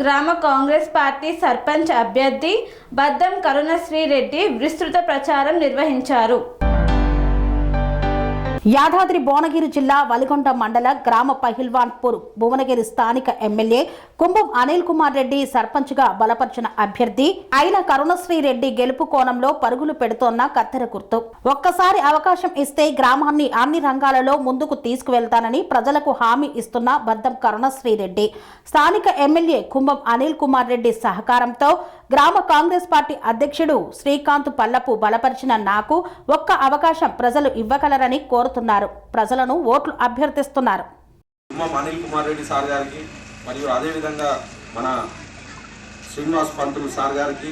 గ్రామ కాంగ్రెస్ పార్టీ సర్పంచ్ అభ్యర్థి బద్దం కరుణశ్రీ రెడ్డి విస్తృత ప్రచారం నిర్వహించారు. యాదాద్రి భువనగిరి జిల్లా వలిగొండ మండల గ్రామ పహిల్వాన్పూర్ భువనగిరి స్థానిక M L A Kumbham Anil Kumar Reddy సర్పంచ్గా బలపరిచిన అభ్యర్థి అయిన కరుణశ్రీ రెడ్డి గెలుపు కోణంలో పరుగులు పెడుతోన్న కత్తెర గుర్తు. ఒక్కసారి అవకాశం ఇస్తే గ్రామాన్ని అన్ని రంగాలలో ముందుకు తీసుకువెళ్తానని ప్రజలకు హామీ ఇస్తున్న బద్దం కరుణశ్రీ రెడ్డి. స్థానిక ఎమ్మెల్యే కుంభం అనిల్ కుమార్ రెడ్డి సహకారంతో గ్రామ కాంగ్రెస్ పార్టీ అధ్యక్షుడు శ్రీకాంత్ పల్లపు బలపరిచిన నాకు ఒక్క అవకాశం ప్రజలు ఇవ్వగలరని కోరుతున్నారు. ప్రజలను ఓట్లు అభ్యర్థిస్తున్నారు. అనిల్ కుమార్ రెడ్డి సార్ గారికి మరియు అదేవిధంగా మన శ్రీనివాస్ పంతులు సార్ గారికి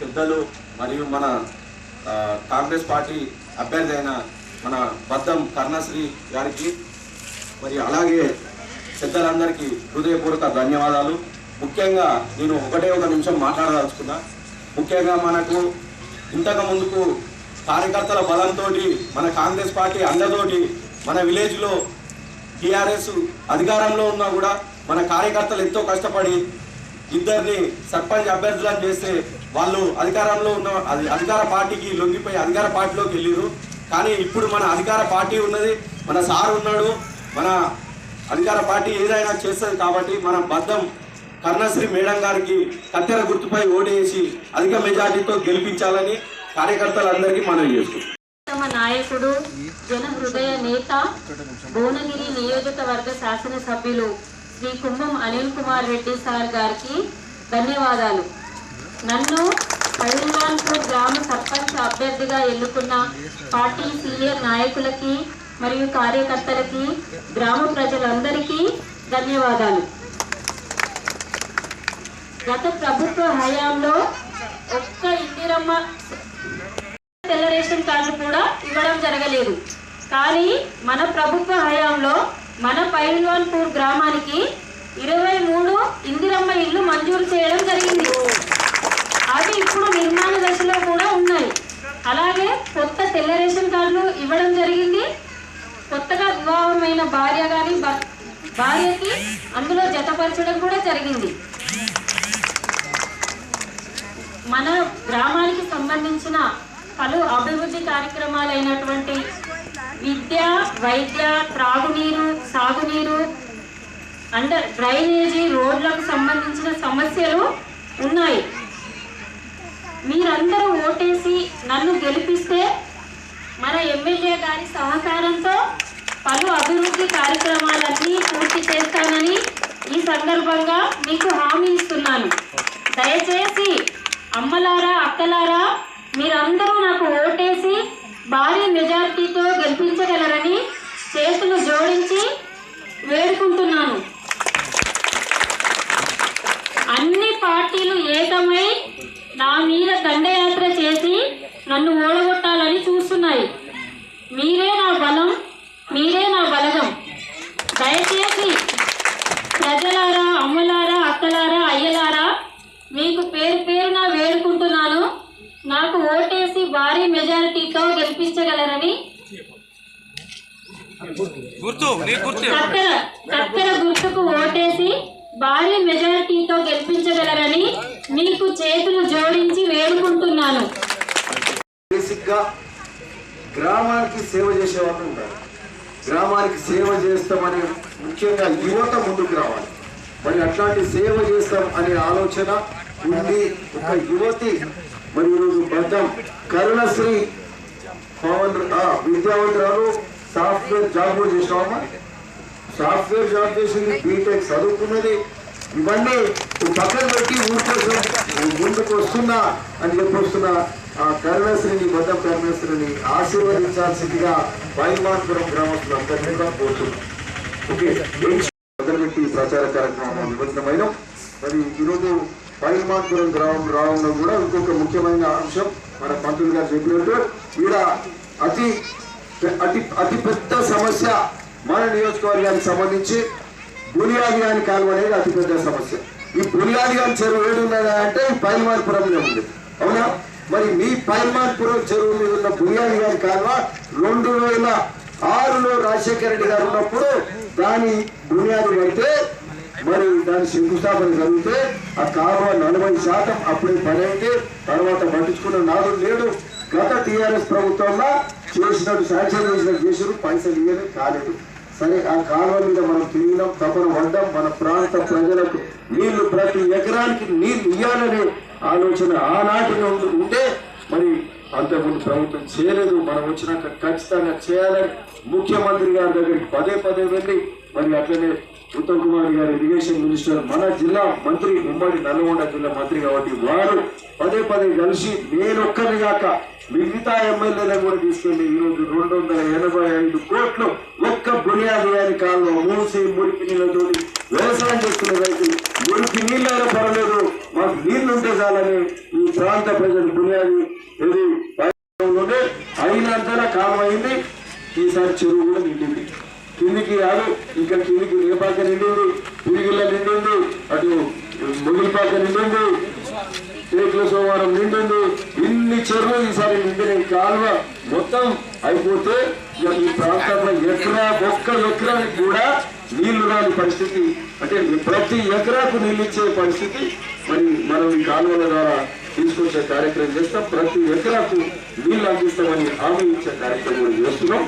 పెద్దలు మరియు మన కాంగ్రెస్ పార్టీ అభ్యర్థి అయిన మన బద్దం కర్ణశ్రీ గారికి మరి అలాగే పెద్దలందరికీ హృదయపూర్వక ధన్యవాదాలు. ముఖ్యంగా నేను ఒకటే ఒక నిమిషం మాట్లాడదలుచుకున్నా. ముఖ్యంగా మనకు ఇంతకు ముందుకు కార్యకర్తల బలంతో మన కాంగ్రెస్ పార్టీ అండతోటి మన విలేజ్లో టీఆర్ఎస్ అధికారంలో ఉన్నా కూడా మన కార్యకర్తలు ఎంతో కష్టపడి ఇద్దరిని సర్పంచ్ అభ్యర్థులను చేస్తే వాళ్ళు అధికారంలో ఉన్న అది అధికార పార్టీకి లొంగిపోయి అధికార పార్టీలోకి వెళ్ళిరు కానీ ఇప్పుడు మన అధికార పార్టీ ఉన్నది మన సార్ ఉన్నాడు మన అధికార పార్టీ ఏదైనా చేస్తుంది కాబట్టి మనం బద్దం కర్ణశ్రీ మేడం గారికి కత్తెర గుర్తుపై ఓటేసి అధిక మెజార్టీతో గెలిపించాలని కార్యకర్తలందరికీ మనవి చేస్తున్నాం తమ నాయకుడు జన హృదయ నేత భువనగిరి నియోజకవర్గ శాసనసభ్యులు శ్రీ కుంభం అనిల్ కుమార్ రెడ్డి సార్ గారికి ధన్యవాదాలు. నన్ను పైల్వాన్పూర్ గ్రామ సర్పంచ్ అభ్యర్థిగా ఎన్నుకున్న పార్టీ సీనియర్ నాయకులకి మరియు కార్యకర్తలకి గ్రామ ప్రజలందరికీ ధన్యవాదాలు. గత ప్రభుత్వ హయాంలో ఒక్క ఇందిరమ్మ తెల్ల రేషన్ కార్డు కూడా ఇవ్వడం జరగలేదు. కానీ మన ప్రభుత్వ హయాంలో మన పైల్వాన్పూర్ గ్రామానికి ఇరవై మూడు ఇందిరమ్మ ఇల్లు మంజూరు చేయడం జరిగింది. అవి ఇప్పుడు నిర్మాణ దశలో కూడా ఉన్నాయి. అలాగే కొత్త తెల్ల రేషన్ కార్డులు ఇవ్వడం జరిగింది. కొత్తగా వివాహమైన భార్య కానీ భార్యకి అందులో జతపరచడం కూడా జరిగింది. మన గ్రామానికి సంబంధించిన పలు అభివృద్ధి కార్యక్రమాలైనటువంటి విద్య వైద్య త్రాగునీరు సాగునీరు అండర్ డ్రైనేజీ రోడ్లకు సంబంధించిన సమస్యలు ఉన్నాయి. మీరందరూ ఓటేసి నన్ను గెలిపిస్తే మన ఎమ్మెల్యే గారి సహకారంతో పలు అభివృద్ధి కార్యక్రమాలన్నీ పూర్తి చేస్తానని ఈ సందర్భంగా మీకు హామీ ఇస్తున్నాను. దయచేసి అమ్మలారా అక్కలారా మీరందరూ నాకు ఓటేసి భారీ మెజారిటీతో గెలిపించగలరని చేతులు జోడించి వేడుకుంటున్నాను. అన్ని పార్టీలు ఏకమై నా మీద దండయాత్ర చేసి నన్ను ఓడగొట్టాలని చూస్తున్నాయి. మీరే నా బలం మీరే నా బలగం. దయచేసి ప్రజలారా అమ్మలారా అక్కలారా అయ్యలారా మీకు పేరు పేరున వేడుకుంటున్నాను. నాకు ఓటేసి భారీ మెజారిటీతో గెలిపించగలరని. గుర్తు నీ గుర్తు. కత్తెర కత్తెర గుర్తుకు ఓటేసి భారీ మెజారిటీతో గెలిపించగలరని మీకు చేతులు జోడించి వేడుకుంటున్నాను. బేసిక్గా గ్రామానికి సేవ చేసే వాళ్ళు ఉండాలి గ్రామానికి సేవ చేస్తామని ముఖ్యంగా యువత ముందుకు రావాలి. మరి అట్లాంటి సేవ చేస్తాం అనే ఆలోచన ఉంది. ఒక యువతి మరి ఈరోజు బద్దం కరుణశ్రీ పవన్ ఆ, విద్యావంతురాలు సాఫ్ట్వేర్ జాబ్ కూడా చేసినామా సాఫ్ట్వేర్ జాబ్ చేసింది బీటెక్ చదువుకున్నది. ఇవన్నీ పక్కన పెట్టి ఊరి ముందుకు వస్తున్నా అని చెప్పి ఆ కరుణశ్రీని బద్దం కరుణశ్రీని ఆశీర్వదించాల్సిందిగా వైమానపురం గ్రామస్తులు అందరినీ కూడా కోరుతున్నాం. ఓకే మొదలుపెట్టి ప్రచార కార్యక్రమం నిమగ్నమైన. మరి ఈరోజు వైమానపురం గ్రామం రావడంలో కూడా ఇంకొక ముఖ్యమైన అంశం. మన పంతులు గారు చెప్పినట్టు ఈడ అతి అతి అతి పెద్ద సమస్య మన నియోజకవర్గానికి సంబంధించి బునియాదిగాని కాలువ అనేది అతిపెద్ద సమస్య. ఈ బునియాదిగాని చెరువు ఏడున్నదా అంటే ఈ పైమాన్పురంలో ఉంది. అవునా? మరి మీ పైమాన్పురం చెరువు మీద ఉన్న బునియాదిగాని కాలువ రెండు వేల ఆరులో రాజశేఖర రెడ్డి గారు ఉన్నప్పుడు దాని బునియాది పడితే మరి దాని శంకుస్థాపన జరిగితే ఆ కాలువ నలభై శాతం అప్పుడే పని అయితే తర్వాత పట్టించుకున్న నాడు లేడు. గత టీఆర్ఎస్ ప్రభుత్వంలో చేసినట్టు శాంక్షన్ చేసిన చేసారు పైసలు ఇవ్వలేదు కాలేదు. సరే ఆ కాలువ మీద మనం తిరిగినాం తపన పడ్డాం. మన ప్రాంత ప్రజలకు నీళ్ళు ప్రతి ఎకరానికి నీళ్ళు ఇవ్వాలనే ఆలోచన ఆనాటి ఉంటే మరి అంతకుముందు ప్రభుత్వం చేయలేదు. మనం వచ్చినాక ఖచ్చితంగా చేయాలని ముఖ్యమంత్రి గారి దగ్గరికి పదే పదే వెళ్ళి మరి అట్లనే ఉత్తమ్ కుమార్ గారు ఇరిగేషన్ మినిస్టర్ మన జిల్లా మంత్రి ఉమ్మడి నల్గొండ జిల్లా మంత్రి కాబట్టి వారు పదే పదే కలిసి నేనొక్కరి కాక మిగతా ఎమ్మెల్యేలను కూడా తీసుకెళ్ళి ఈ రోజు రెండు వందల ఎనభై ఐదు కోట్లు ఒక్క బునియాది అని కాలంలో మూసి మురికి నీళ్ళతో వ్యవసాయం చేస్తున్న రైతులు. మురికి నీళ్ళైనా పర్వాలేదు మాకు నీళ్ళుంటే చాలని ఈ ప్రాంత ప్రజలు బునియాది ఇది ఉండే కాలం అయింది. ఈసారి చెరువు కూడా నిండింది కిందికి కాదు ఇంకా కిందికి రేపాక నిండింది? పిరిగిళ్ళ నిండింది. అటు ముగిలిపాక నిండింది. ఏకుల సోమవారం నిండింది. ఇన్ని చెరువులు ఈసారి నిండిన కాలువ మొత్తం అయిపోతే ఈ ప్రాంతంలో ఎకరా ఒక్క ఎకరానికి కూడా నీళ్ళు రాని పరిస్థితి. అంటే ప్రతి ఎకరాకు నీళ్ళు ఇచ్చే పరిస్థితి మరి మనం ఈ కాలువల ద్వారా తీసుకొచ్చే కార్యక్రమం చేస్తాం ప్రతి ఎకరాకు నీళ్ళు అందిస్తామని హామీ ఇచ్చే కార్యక్రమం చేస్తున్నాం.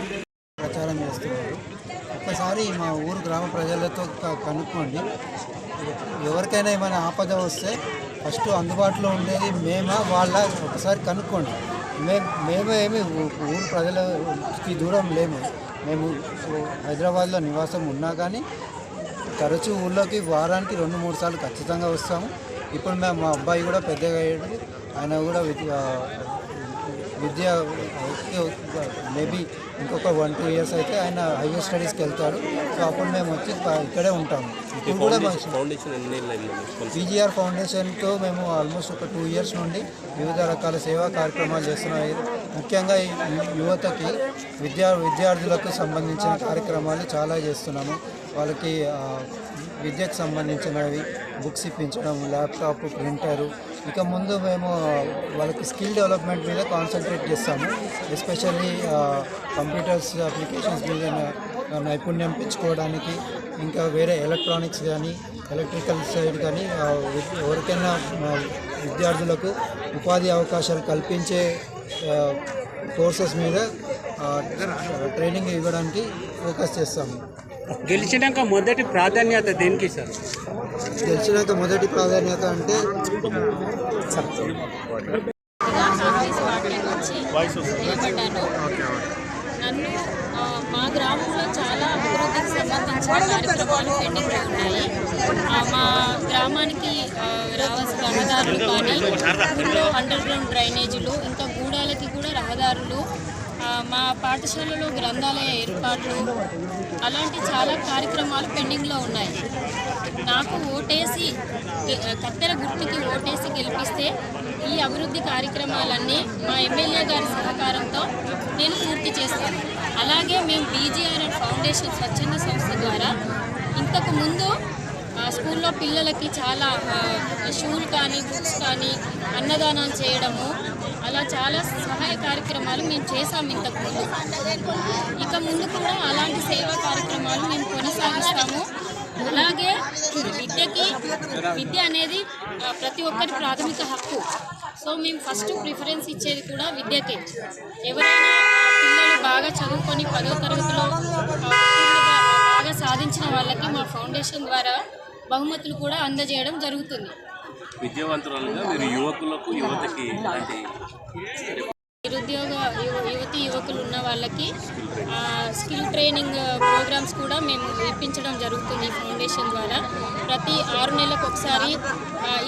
ప్రచారం చేస్తున్నారు. ఒక్కసారి మా ఊరు గ్రామ ప్రజలతో కనుక్కోండి. ఎవరికైనా ఏమైనా ఆపద వస్తే ఫస్ట్ అందుబాటులో ఉండేది మేమా వాళ్ళ? ఒకసారి కనుక్కోండి. మే మేము ఏమి ఊరు ప్రజలకి దూరం లేము. మేము హైదరాబాద్లో నివాసం ఉన్నా కానీ తరచూ ఊళ్ళోకి వారానికి రెండు మూడు సార్లు ఖచ్చితంగా వస్తాము. ఇప్పుడు మేము మా అబ్బాయి కూడా పెద్దగా అయ్యాడు. ఆయన కూడా విద్య మేబీ ఇంకొక వన్ టూ ఇయర్స్ అయితే ఆయన హైయర్ స్టడీస్కి వెళ్తాడు. సో అప్పుడు మేము వచ్చి ఇక్కడే ఉంటాము. ఇప్పుడు కూడా పీజీఆర్ ఫౌండేషన్తో మేము ఆల్మోస్ట్ ఒక టూ ఇయర్స్ నుండి వివిధ రకాల సేవా కార్యక్రమాలు చేస్తున్నాం ముఖ్యంగా యువతకి విద్యా విద్యార్థులకు సంబంధించిన కార్యక్రమాలు చాలా చేస్తున్నాము. వాళ్ళకి విద్యకు సంబంధించినవి బుక్స్ ఇప్పించడం ల్యాప్టాప్ ప్రింటరు. ఇక ముందు మేము వాళ్ళకి స్కిల్ డెవలప్మెంట్ మీద కాన్సన్ట్రేట్ చేస్తాము. ఎస్పెషల్లీ కంప్యూటర్స్ అప్లికేషన్స్ మీద నైపుణ్యం పెంచుకోవడానికి ఇంకా వేరే ఎలక్ట్రానిక్స్ కానీ ఎలక్ట్రికల్ సైడ్ కానీ ఎవరికైనా విద్యార్థులకు ఉపాధి అవకాశాలు కల్పించే కోర్సెస్ మీద ట్రైనింగ్ ఇవ్వడానికి ఫోకస్ చేస్తాము. గెలిచినాక మొదటి ప్రాధాన్యత దేనికి సార్? గెలిచినాక మొదటి ప్రాధాన్యత అంటే నన్ను మా గ్రామంలో చాలా అభివృద్ధికి సంబంధించిన కార్యక్రమాలు పెండింగ్లో ఉన్నాయి మా గ్రామానికి రావాల్సిన రహదారులు కానీ ఊళ్ళో అండర్ గ్రౌండ్ డ్రైనేజీలు ఇంకా గూడాలకి కూడా రహదారులు మా పాఠశాలలో గ్రంథాలయ ఏర్పాట్లు అలాంటి చాలా కార్యక్రమాలు పెండింగ్లో ఉన్నాయి. నాకు ఓటేసి కత్తెర గుర్తుకి ఓటేసి గెలిపిస్తే ఈ అభివృద్ధి కార్యక్రమాలన్నీ మా ఎమ్మెల్యే గారి సహకారంతో నేను పూర్తి చేస్తాను. అలాగే మేము బీజీఆర్ఎన్ ఫౌండేషన్ స్వచ్ఛంద సంస్థ ద్వారా ఇంతకు ముందు ఆ, స్కూల్లో పిల్లలకి చాలా షూలు కానీ బుక్స్ కానీ అన్నదానం చేయడము అలా చాలా సహాయ కార్యక్రమాలు మేము చేసాము ఇంతకుముందు ఇక ముందు కూడా అలాంటి సేవా కార్యక్రమాలు మేము కొనసాగిస్తాము. అలాగే విద్యకి విద్య అనేది ప్రతి ఒక్కరి ప్రాథమిక హక్కు. సో మేము ఫస్ట్ ప్రిఫరెన్స్ ఇచ్చేది కూడా విద్యకే. ఎవరైనా పిల్లలు బాగా చదువుకొని పదో తరగతిలో బాగా సాధించిన వాళ్ళకి మా ఫౌండేషన్ ద్వారా బహుమతులు కూడా అందజేయడం జరుగుతుంది. విద్యావంతురాలుగా మీరు యువకులకు యువతకి నిరుద్యోగ యువ యువతి యువకులు ఉన్న వాళ్ళకి స్కిల్ ట్రైనింగ్ ప్రోగ్రామ్స్ కూడా మేము ఇప్పించడం జరుగుతుంది ఫౌండేషన్ ద్వారా. ప్రతి ఆరు నెలలకు ఒకసారి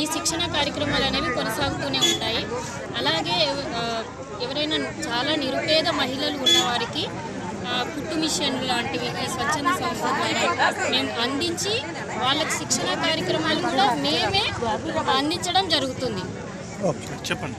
ఈ శిక్షణ కార్యక్రమాలు అనేవి కొనసాగుతూనే ఉంటాయి. అలాగే ఎవరైనా చాలా నిరుపేద మహిళలు ఉన్నవారికి కుట్టు మిషన్ లాంటివి ఈ స్వచ్ఛంద సంస్థ ద్వారా మేము అందించి వాళ్ళకి శిక్షణ కార్యక్రమాలు కూడా మేమే అందించడం జరుగుతుంది. చెప్పండి.